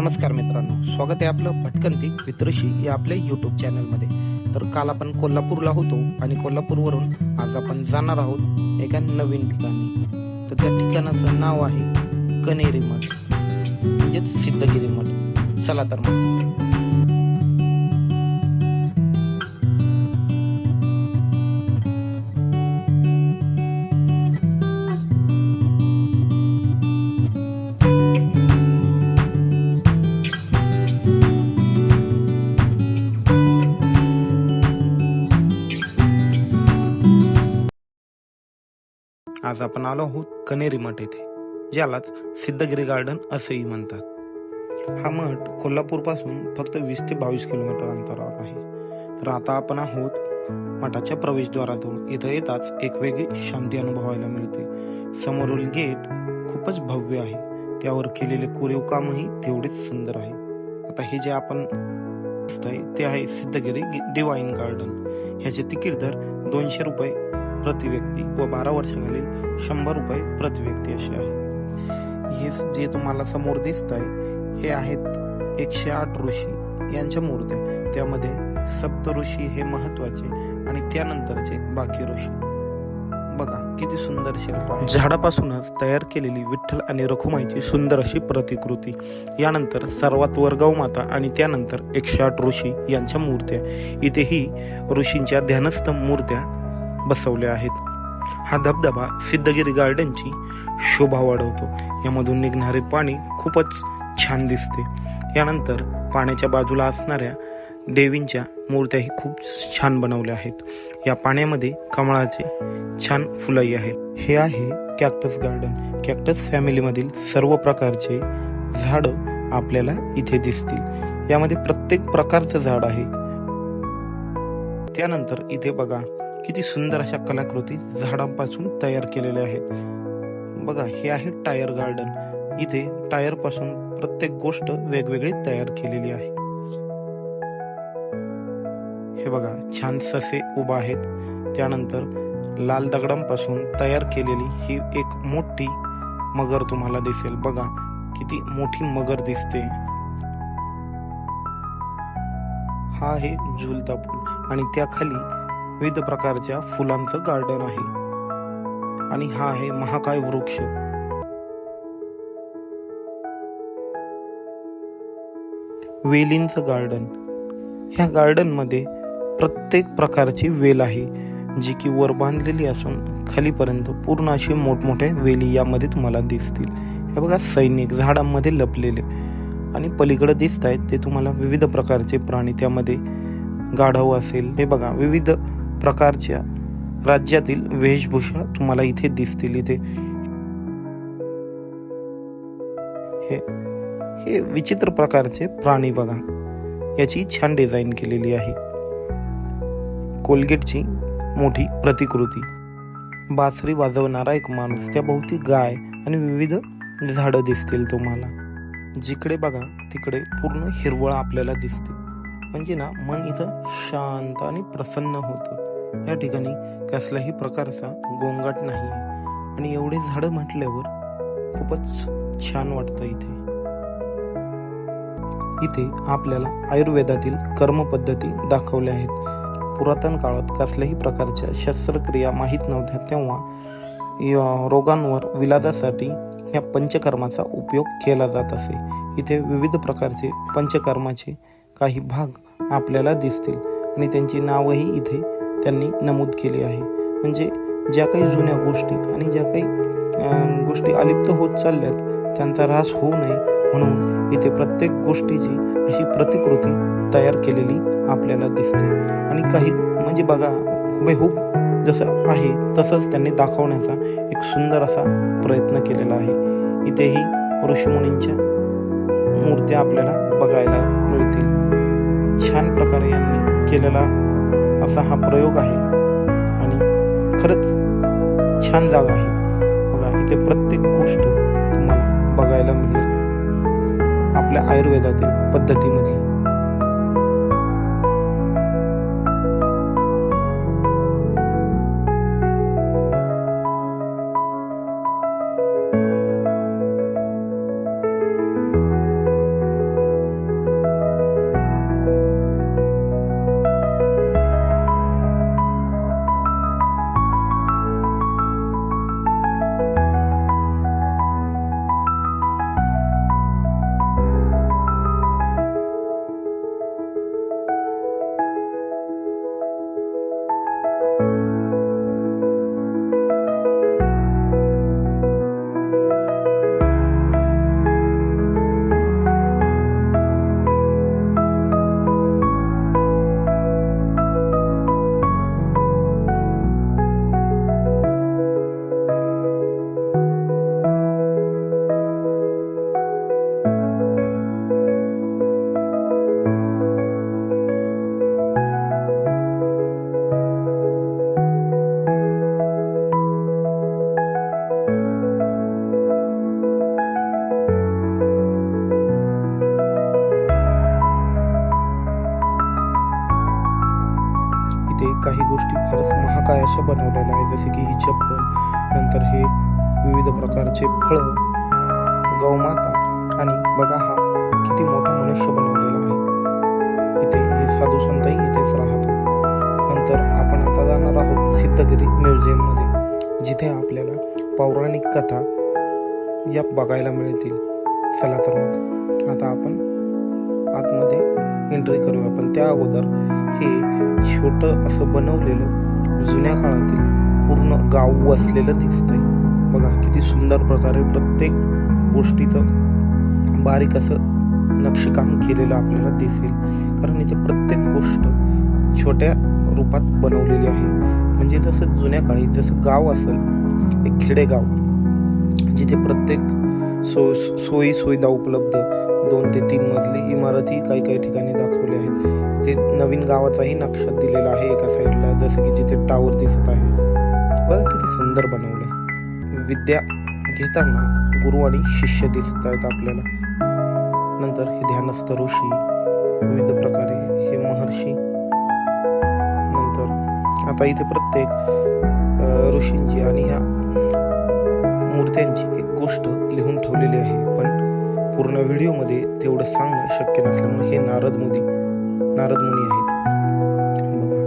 नमस्कार मित्रांनो. स्वागत आहे आपलं भटकंती वित्रशी या आपल्या युट्यूब चॅनलमध्ये तर काल आपण कोल्हापूरला होतो आणि कोल्हापूरवरून आज आपण जाणार आहोत एका नवीन ठिकाणी. तर त्या ठिकाणाचं नाव आहे कनेरी मठ. म्हणजेच सिद्धगिरी मठ. चला तर मग. आज आपण आलो आहोत कनेरी मठ येथे ज्यालाच सिद्धगिरी गार्डन असेही म्हणतात. हा मठ कोल्हापूरपासून फक्त वीस ते बावीस किलोमीटर अंतरावर आहे. तर आता आपण आहोत मठाच्या प्रवेशद्वारातून. इथं येताच एक वेगळी शांती अनुभवायला मिळते. समोरील गेट खूपच भव्य आहे. त्यावर केलेले कोरीव कामही तेवढेच सुंदर आहे. आता हे जे आपण ते आहे सिद्धगिरी डिवाईन गार्डन. ह्याचे तिकीट दर दोनशे रुपये प्रति व्यक्ती व बारा वर्षाखालील शंभर रुपये प्रति व्यक्ती असे आहे. हे जे तुम्हाला समोर दिसत आहे हे आहेत एकशे आठ ऋषी. यांच्या मूर्त्या त्यामध्ये सप्त ऋषी हे महत्त्वाचे आणि त्यानंतरचे बाकी ऋषी. बघा किती सुंदर शिल्प आहे. झाडापासूनच तयार केलेली विठ्ठल आणि रखुमाईची सुंदर अशी प्रतिकृती. यानंतर सर्वात वरगाव माता आणि त्यानंतर एकशे आठ ऋषी यांच्या मूर्त्या. इथेही ऋषींच्या ध्यानस्थ मूर्त्या बसवल्या आहेत. हा धबधबा सिद्धगिरी गार्डनची शोभा वाढवतो. यामधून निघणारे पाणी खूपच छान दिसते. यानंतर पाण्याच्या बाजूला असणाऱ्या देवींच्या मूर्त्याही खूप छान बनवल्या आहेत. या पाण्यामध्ये कमळाचे छान फुलही आहेत. हे आहे कॅक्टस गार्डन. कॅक्टस फॅमिलीमधील सर्व प्रकारचे झाडं आपल्याला इथे दिसतील. यामध्ये प्रत्येक प्रकारचं झाड आहे. त्यानंतर इथे बघा किती सुंदर अशा कलाकृती झाडांपासून तयार केलेल्या आहेत. बघा हे आहे टायर गार्डन. इथे टायरपासून प्रत्येक गोष्ट वेगवेगळी तयार केलेली आहे. हे बघा छान ससे उभा आहेत. त्यानंतर लाल दगडांपासून तयार केलेली ही एक मोठी मगर तुम्हाला दिसेल. बघा किती मोठी मगर दिसते. हा आहे झुलता पूल. आणि त्याखाली विविध प्रकारच्या फुलांचं गार्डन आहे. आणि हा आहे महाकाय वृक्ष. वेलींचं गार्डन ह्या गार्डनमध्ये प्रत्येक प्रकारची वेल आहे जी की वर बांधलेली असून खालीपर्यंत पूर्ण अशी मोठमोठ्या वेली यामध्ये तुम्हाला दिसतील. हे बघा सैनिक झाडांमध्ये लपलेले. आणि पलीकडे दिसत आहेत ते तुम्हाला विविध प्रकारचे प्राणी त्यामध्ये गाढव असेल. हे बघा विविध प्रकारच्या राज्यातील वेशभूषा तुम्हाला इथे दिसतील इथे. हे हे विचित्र प्रकारचे प्राणी बघा. याची छान डिझाईन केलेली आहे. कोलगेटची मोठी प्रतिकृती. बासरी वाजवणारा एक माणूस त्याभोवती गाय आणि विविध झाडं दिसतील तुम्हाला. जिकडे बघा तिकडे पूर्ण हिरवळ आपल्याला दिसते. म्हणजे ना मन इथं शांत आणि प्रसन्न होतं. या ठिकाणी कसल्याही प्रकारचा गोंगाट नाही आहे आणि एवढे झाडं म्हटल्यावर खूपच छान वाटतं इथे. इथे आपल्याला आयुर्वेदातील कर्मपद्धती दाखवल्या आहेत. पुरातन काळात कसल्याही प्रकारच्या शस्त्रक्रिया माहीत नव्हत्या तेव्हा रोगांवर विलादासाठी या पंचकर्माचा उपयोग केला जात असे. इथे विविध प्रकारचे पंचकर्माचे काही भाग आपल्याला दिसतील आणि त्यांची नावही इथे त्यांनी नमूद केली आहे. म्हणजे ज्या काही जुन्या गोष्टी आणि ज्या काही गोष्टी अलिप्त होत चालल्यात त्यांचा ऱ्हास होऊ नये म्हणून इथे प्रत्येक गोष्टीची अशी प्रतिकृती तयार केलेली आपल्याला दिसते. आणि काही म्हणजे बघा बेहूब जसं आहे तसंच त्यांनी दाखवण्याचा एक सुंदर असा प्रयत्न केलेला आहे. इथेही ऋषीमुनींच्या मूर्त्या आपल्याला बघायला मिळतील. छान प्रकारे यांनी केलेला असा हा प्रयोग आहे. आणि खरंच छान जागा आहे. बघा इथे प्रत्येक गोष्ट तुम्हाला बघायला मिळेल. आपल्या आयुर्वेदातील पद्धतीमधली. काही गोष्टी फारच महाकाय अशा बनवलेल्या आहेत. जसे की ही चप्पल नंतर हे विविध प्रकारचे फळं गौमाता आणि बघा हा किती मोठा मनुष्य बनवलेला आहे. इथे हे साधू संतही इथेच राहतात. नंतर आपण आता जाणार आहोत सिद्धगिरी म्युझियममध्ये जिथे आपल्याला पौराणिक कथा या बघायला मिळतील. चला तर मग आता आपण आतमध्ये एंट्री करूया. पण त्या अगोदर हे छोटं असं बनवलेलं जुन्या काळातील पूर्ण गाव वसलेलं दिसतंय. बघा किती सुंदर प्रकारे प्रत्येक गोष्टीचं बारीक असं नक्षीकाम केलेलं आपल्याला दिसेल. कारण इथे प्रत्येक गोष्ट छोट्या रूपात बनवलेली आहे. म्हणजे जसं जुन्या काळी जसं गाव असेल एक खेडेगाव जिथे प्रत्येक सो सोयी सुविधा उपलब्ध दोन ते तीन मजली इमारती काही काही ठिकाणी दाखवल्या आहेत. ते नवीन गावाचाही नक्षा दिलेला आहे एका साईडला जसं की जिथे टावर दिसत आहे. बघा किती सुंदर बनवले विद्या घेताना गुरु आणि शिष्य दिसत आहेत आपल्याला. नंतर हे ध्यानस्थ ऋषी विविध प्रकारे हे महर्षी. नंतर आता इथे प्रत्येक ऋषींची आणि ह्या मूर्त्यांची एक गोष्ट लिहून ठेवलेली आहे. पण पूर्ण व्हिडिओमध्ये तेवढं सांगणं शक्य नसल्यामुळे हे नारद मुनी नारद मुनी आहेत. बघा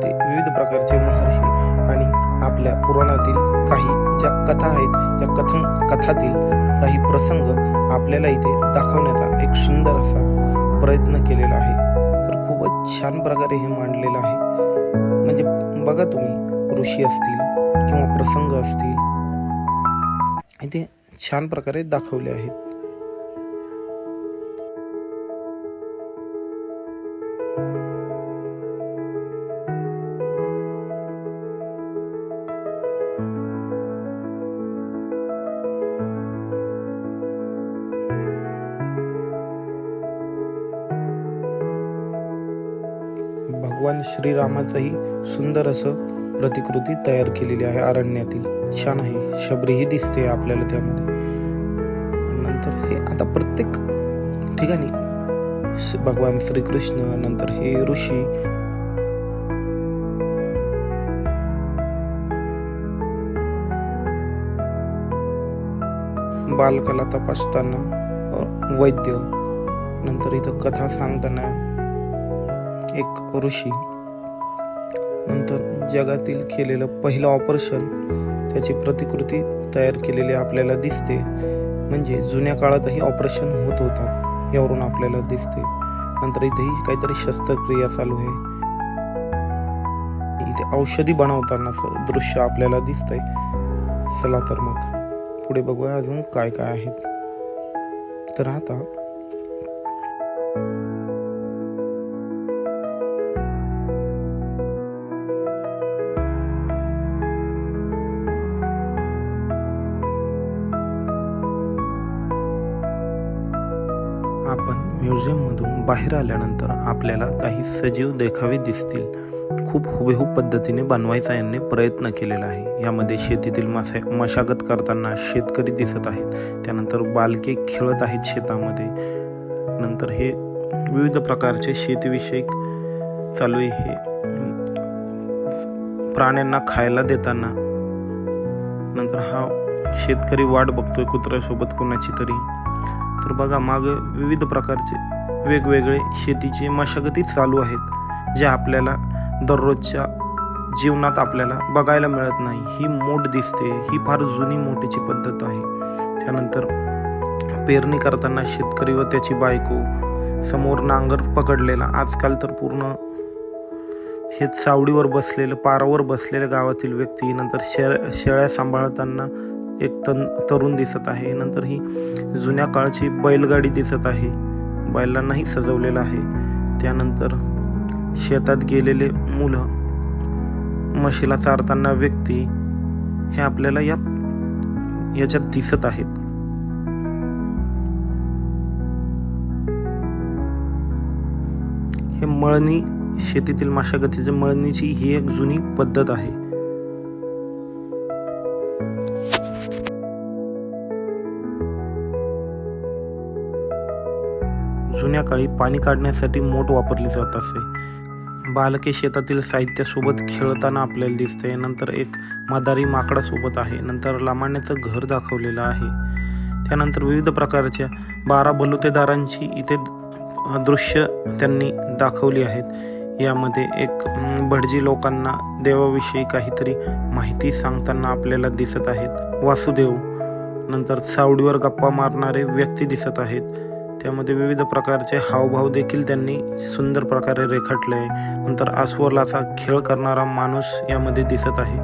ते विविध प्रकारचे महर्षी आणि आपल्या पुराणातील काही ज्या कथा आहेत त्या कथन कथातील काही प्रसंग आपल्याला इथे दाखवण्याचा एक सुंदर असा प्रयत्न केलेला आहे. तर खूपच छान प्रकारे हे मांडलेलं आहे. म्हणजे बघा तुम्ही ऋषी असतील किंवा प्रसंग असतील इथे छान प्रकारे दाखवले आहेत. भगवान श्रीरामाचंही सुंदर असं प्रतिकृती तयार केलेली आहे अरण्यातील. छान आहे. शबरीही दिसते आपल्याला त्यामध्ये. नंतर हे आता प्रत्येक ठिकाणी भगवान श्रीकृष्ण नंतर हे ऋषी. बालकला तपासताना वैद्य. नंतर इथं कथा सांगताना एक ऋषी. नंतर जगातील केलेलं पहिलं ऑपरेशन त्याची प्रतिकृती तयार केलेली आपल्याला दिसते. म्हणजे जुन्या काळातही ऑपरेशन होत होतात यावरून आपल्याला दिसते. नंतर इथेही काहीतरी शस्त्रक्रिया चालू आहे. इथे औषधी बनवतानाचं दृश्य आपल्याला दिसतंय. चला तर मग पुढे बघूया अजून काय काय आहेत तर आता म्युझियममधून बाहेर आल्यानंतर आपल्याला काही सजीव देखावे दिसतील. खूप हुबेहूब पद्धतीने बनवायचा यांनी प्रयत्न केलेला आहे. यामध्ये शेतीतील मासे मशागत करताना शेतकरी दिसत आहेत. त्यानंतर बालके खेळत आहेत शेतामध्ये. नंतर हे विविध प्रकारचे शेतीविषयक चालू आहे. हे प्राण्यांना खायला देताना. नंतर हा शेतकरी वाट बघतोय कुत्र्यासोबत कोणाची तरी. तर बघा मागे विविध प्रकारचे वेगवेगळे शेतीचे मशागती चालू आहेत जे आपल्याला दररोजच्या जीवनात आपल्याला बघायला मिळत नाही. ही मोठ दिसते ही फार जुनी मोठीची पद्धत आहे. त्यानंतर पेरणी करताना शेतकरी व त्याची बायको समोर नांगर पकडलेला. आजकाल तर पूर्ण हे सावडीवर बसलेलं पारावर बसलेल्या गावातील व्यक्ती नंतर शेळ शेळ्या सांभाळताना एक तन तरुण दिसत आहे. नंतर ही जुन्या काळची बैलगाडी दिसत आहे. बैलांनाही सजवलेलं आहे. त्यानंतर शेतात गेलेले मुलं म्हशीला चारताना व्यक्ती हे आपल्याला या याच्यात दिसत आहेत. हे मळणी शेतीतील मशागतीचे मळणीची ही एक जुनी पद्धत आहे. जुन्या काळी पाणी काढण्यासाठी मोठ वापरली जात असे. बालके शेतातील साहित्यासोबत खेळताना आपल्याला दिसते. नंतर एक मदारी माकडासोबत आहे. नंतर लामाण्याचं घर दाखवलेलं आहे. त्यानंतर विविध प्रकारच्या बारा बलुतेदारांची इथे दृश्य त्यांनी दाखवली आहेत. यामध्ये एक भटजी लोकांना देवाविषयी काहीतरी माहिती सांगताना आपल्याला दिसत आहेत. वासुदेव. नंतर सावडीवर गप्पा मारणारे व्यक्ती दिसत आहेत. त्यामध्ये विविध प्रकारचे हावभाव देखील त्यांनी सुंदर प्रकारे रेखाटले आहे नंतर अस्वलाचा खेळ करणारा माणूस यामध्ये दिसत आहे.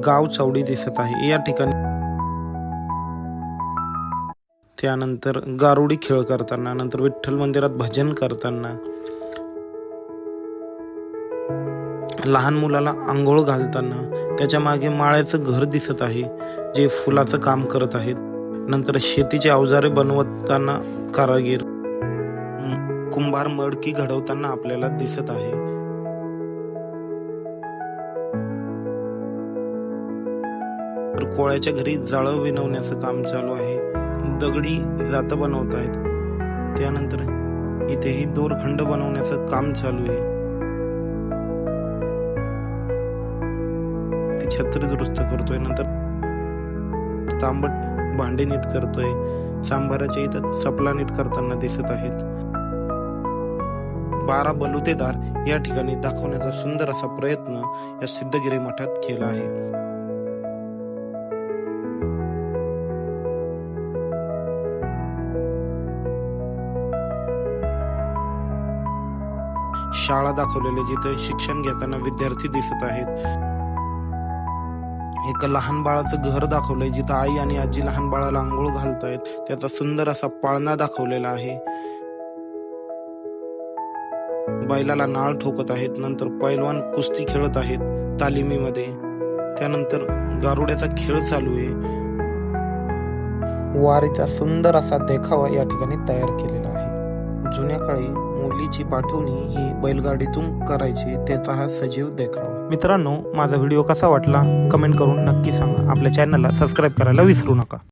गाव चावडी दिसत आहे. या ठिकाणी त्यानंतर गारुडी खेळ करताना नंतर विठ्ठल मंदिरात भजन करताना लहान मुलाला आंघोळ घालताना त्याच्यामागे माळ्याचं घर दिसत आहे जे फुलाचं काम करत आहेत. नंतर शेतीचे अवजारे बनवताना कारागीर कुंभार मडकी घडवताना आपल्याला दिसत आहे. तर कोळ्याच्या घरी जाळं विणवण्याचं काम चालू आहे. दगडी जातं बनवत आहेत. त्यानंतर इथेही दोरखंड बनवण्याचं काम चालू आहे. ती छत्री दुरुस्त करतोय नंतर तांबट भांडे नीट करतोय सांबाराच्या इथं सपला नीट करताना दिसत आहेत. बारा बलुतेदार या ठिकाणी दाखवण्याचा सुंदर असा प्रयत्न या सिद्धगिरी मठात केला आहे. शाळा दाखवलेली जिथे शिक्षण घेताना विद्यार्थी दिसत आहेत. एक लहान बाळाचं घर दाखवलंय जिथं आई आणि आजी लहान बाळाला आंघोळ घालतायत. त्याचा सुंदर असा पाळणा दाखवलेला आहे. बैलाला नाळ ठोकत आहेत नंतर पैलवान कुस्ती खेळत आहेत तालिमीमध्ये. त्यानंतर गारुड्याचा खेळ चालू आहे. वारीचा सुंदर असा देखावा या ठिकाणी तयार केलेला आहे. जुन्या काळी मुलीची पाठवणी ही बैलगाडीतून करायची त्याचा हा सजीव देखावा. मित्रांनो माझा व्हिडिओ कसा वाटला? कमेंट करून नक्की सांगा. आपल्या चॅनलला सबस्क्राईब करायला विसरू नका.